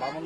বামন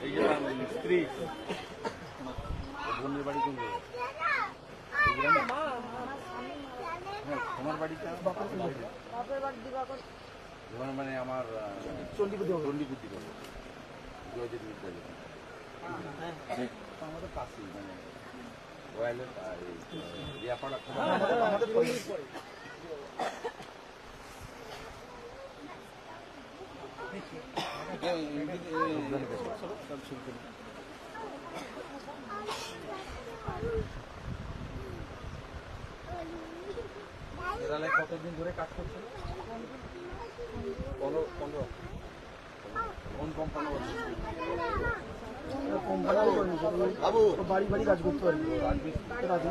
এই যে স্ত্রী বোনের বাড়ি কোন? হ্যাঁ, তোমার মানে আমার চণ্ডীপুর চণ্ডীপুর দিকে জয়দেব বিদ্যালয় আমাদের পাশেই মানে রয়্যালের আর এই, রিয়াপাড়া এরালে কতদিন ধরে কাজ করছে পনেরো পনেরো কোন কোম্পানি বাড়ি বাড়ি কাজ করতে পারি রাজু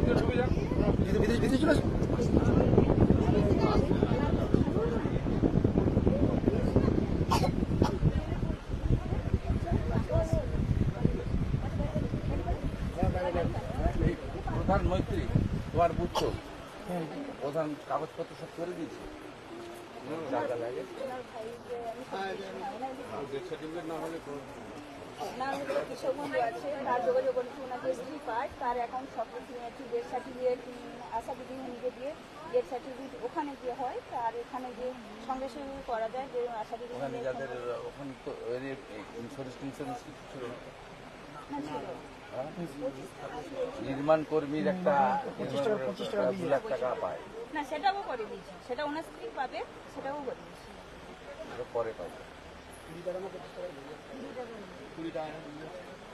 প্রধান মৈত্রী তোমার বুঝছ প্রধান কাগজপত্র সব করে দিয়েছে তার তার ওখানে গিয়ে হয় আর এখানে যে সঙ্গে সঙ্গে করা যায় যে আশা দিদি ওখানে যাদের ওখানে ইন্স্যুরেন্স কিছু ছিল? হ্যাঁ? নির্মাণ কর্মীর একটা দু লাখ টাকা পায়। না সেটাও করে দিয়েছি। সেটা ওনার স্ত্রী পাবে সেটাও করে দিয়েছি। পরে পাবে।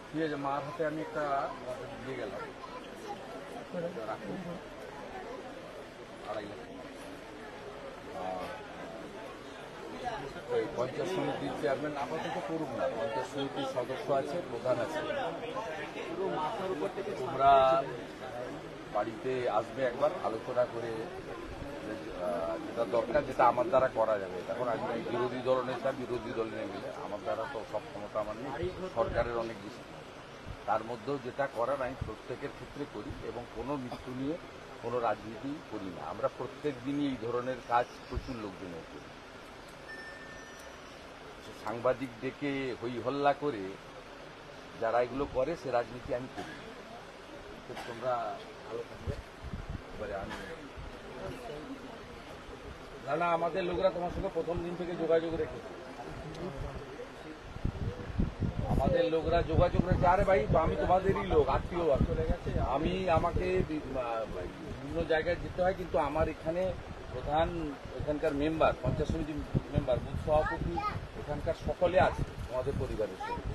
ঠিক আছে মার হাতে আমি একটা দিয়ে গেলাম রাখুন। আড়াই লাখ আর ওই পঞ্চায়েত সমিতির চেয়ারম্যান আপাতত করুক না। পঞ্চায়েত সমিতির সদস্য আছে, প্রধান আছে। তোমরা বাড়িতে আসবে একবার, আলোচনা করে যেটা দরকার, যেটা আমার দ্বারা করা যাবে। এখন আমি বিরোধী দল নেতা বিরোধী দল নেবে আমার দ্বারা তো সব ক্ষমতা আমার নেই, সরকারের অনেক বেশি। তার মধ্যেও যেটা করার আমি প্রত্যেকের ক্ষেত্রে করি এবং কোনো মৃত্যু নিয়ে কোনো রাজনীতি করি না। আমরা প্রত্যেক দিনই এই ধরনের কাজ প্রচুর লোকজনের করি। সাংবাদিক ডেকে হই হল্লা করে যারা এগুলো করে, সে রাজনীতি আমি করি। তোমরা ভালো থাকবে। না না, আমাদের লোকরা তোমার সঙ্গে প্রথম দিন থেকে যোগাযোগ রেখেছে। আমাদের লোকরা যোগাযোগ রেখে আরে ভাই আমি তোমাদেরই লোক, আত্মীয় আমি, আমাকে বিভিন্ন জায়গায় যেতে হয়, কিন্তু আমার এখানে প্রধান এখানকার মেম্বার পঞ্চায়েত সমিতি মেম্বার বুথ সভাপতি এখানকার সকলে আছে তোমাদের পরিবারের সঙ্গে।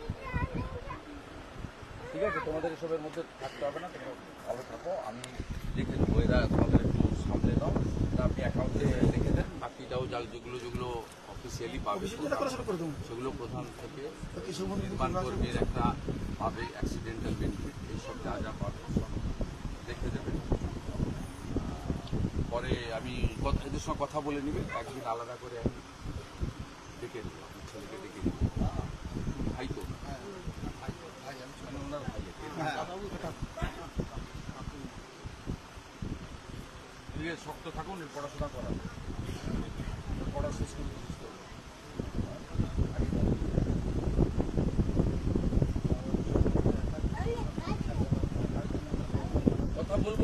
ঠিক আছে? তোমাদের এসবের মধ্যে থাকতে হবে না তোমরা ভালো থাকো। আমি দেখে নেব এরা তোমাদের একটু সামলে নাও। এটা আপনি অ্যাকাউন্টে রেখে দেন বাকিটাও যা যেগুলো যেগুলো অফিসিয়ালি পাবে সেগুলো প্রধান থেকে নির্মাণ কর্মীর একটা পাবে অ্যাক্সিডেন্টাল বেনিফিট এইসব যা যা পাবে সব দেখে দেবেন পরে আমি এদের সঙ্গে কথা বলে নেবে একদিন আলাদা করে আমি ডেকে নেব ছেলেকে ডেকে নেব। ভাই তো? মানে ভাই শক্ত থাকুন পড়াশোনা করা পড়া শেষ কথা বলব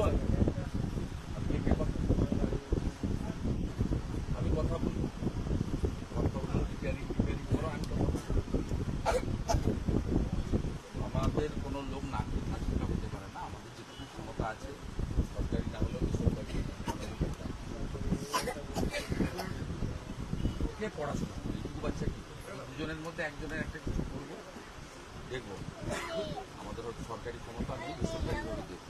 কোনো লোক না খেয়ে থাকতে হতে পারে না। আমাদের যেটুকু ক্ষমতা আছে, সরকারি না হলেও বেসরকারি। পড়াশোনা করে বাচ্চা কি? দুজনের মধ্যে একজনের একটা কিছু করব, দেখব। আমাদের হয়তো সরকারি ক্ষমতা নেই, বেসরকারি ভাবে দেখব।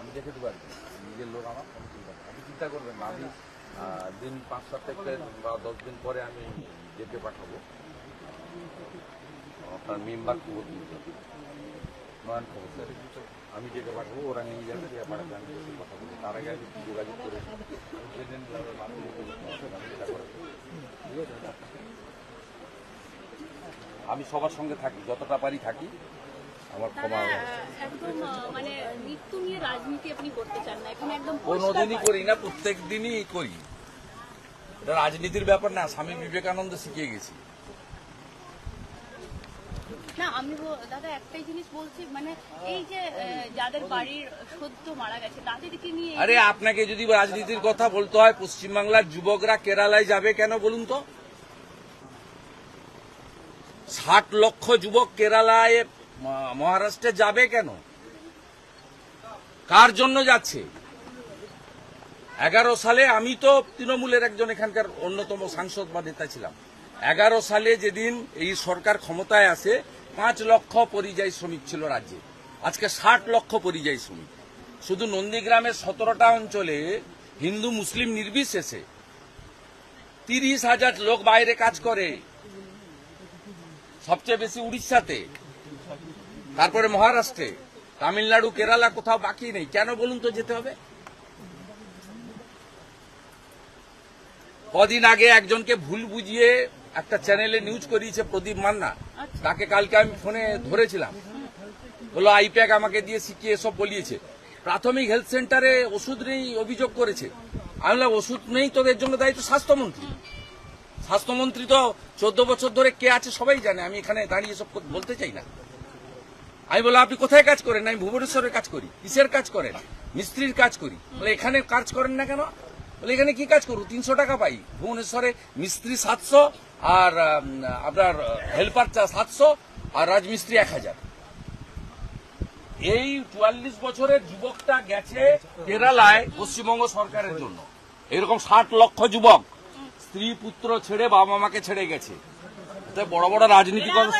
আমি দেখে দেবো কি। নিজের লোক আমার কোনো চিন্তা। আপনি চিন্তা করবেন না, আমি দিন পাঁচ সাত থেকে বা দশ দিন পরে আমি ডেকে পাঠাবো। আপনার মেম্বার খবর নয়ন খবর স্যার। আমি ডেকে পাঠাবো ওরা নিয়ে যাবে পাঠাবে আমি কথা বলব। তার আগে আমি যোগাযোগ করে আমি সবার সঙ্গে থাকি যতটা পারি থাকি। আমার ক্ষমা দাদা মানে মৃত্যু নিয়ে রাজনীতি আপনি করতে চান না। এখানে একদম কোনোদিনই করি না প্রত্যেক দিনই করি। এটা রাজনীতির ব্যাপার না স্বামী বিবেকানন্দ শিখিয়ে গেছি। না, আমি দাদা একটাই জিনিস বলছি মানে এই যে যাদের বাড়ির সদ্য মারা গেছে, তাদেরকে নিয়ে আরে আপনাকে যদি রাজনীতির কথা বলতে হয়, পশ্চিমবাংলার যুবকরা কেরালায় যাবে কেন বলুন তো? ষাট লক্ষ যুবক কেরালায় মহারাষ্ট্রে যাবে কেন? কার জন্য যাচ্ছে? এগারো সালে আমি তো তৃণমূলের একজন এখানকার অন্যতম সাংসদ বা নেতা ছিলাম। এগারো সালে যেদিন এই সরকার ক্ষমতায় আসে পাঁচ লক্ষ পরিযায়ী শ্রমিক ছিল রাজ্যে। আজকে ষাট লক্ষ পরিযায়ী শ্রমিক। শুধু নন্দীগ্রামের সতেরোটা অঞ্চলে হিন্দু, মুসলিম নির্বিশেষে তিরিশ হাজার লোক বাইরে কাজ করে। সবচেয়ে বেশি উড়িষ্যাতে, তারপরে মহারাষ্ট্রে, তামিলনাড়ু, কেরালা কোথাও বাকি নেই। কেন বলুন তো যেতে হবে? কদিন আগে একজনকে ভুল বুঝিয়ে একটা চ্যানেলে নিউজ করিয়েছে প্রদীপ মান্না। তাকে কালকে আমি ফোনে ধরেছিলাম। বলল আইপ্যাক আমাকে দিয়ে শিখিয়ে সব বলিয়েছে। প্রাথমিক হেলথ সেন্টারে ওষুধ নেই অভিযোগ করেছে। আমি বললাম ওষুধ নেই তোদের জন্য দায়িত্ব স্বাস্থ্যমন্ত্রী। স্বাস্থ্যমন্ত্রী তো চোদ্দ বছর ধরে কে আছে সবাই জানে আমি এখানে দাঁড়িয়ে সব বলতে চাই না। আমি বললাম আপনি কোথায় কাজ করেন? আমি ভুবনেশ্বরে কাজ করি কিসের কাজ করেন? মিস্ত্রির কাজ করি। বলে এখানে কাজ করেন না কেন? বলে, এখানে কি কাজ করব? তিনশো টাকা পাই। ভুবনেশ্বরে মিস্ত্রি সাতশো আর আপনার হেল্পার চা সাতশো আর রাজমিস্ত্রি এক হাজার। এই চুয়াল্লিশ বছরের যুবকটা গেছে কেরালায় পশ্চিমবঙ্গ সরকারের জন্য। এরকম ষাট লক্ষ যুবক। স্ত্রী, পুত্র ছেড়ে বাবা মাকে ছেড়ে গেছে। বড় বড় রাজনীতি কথা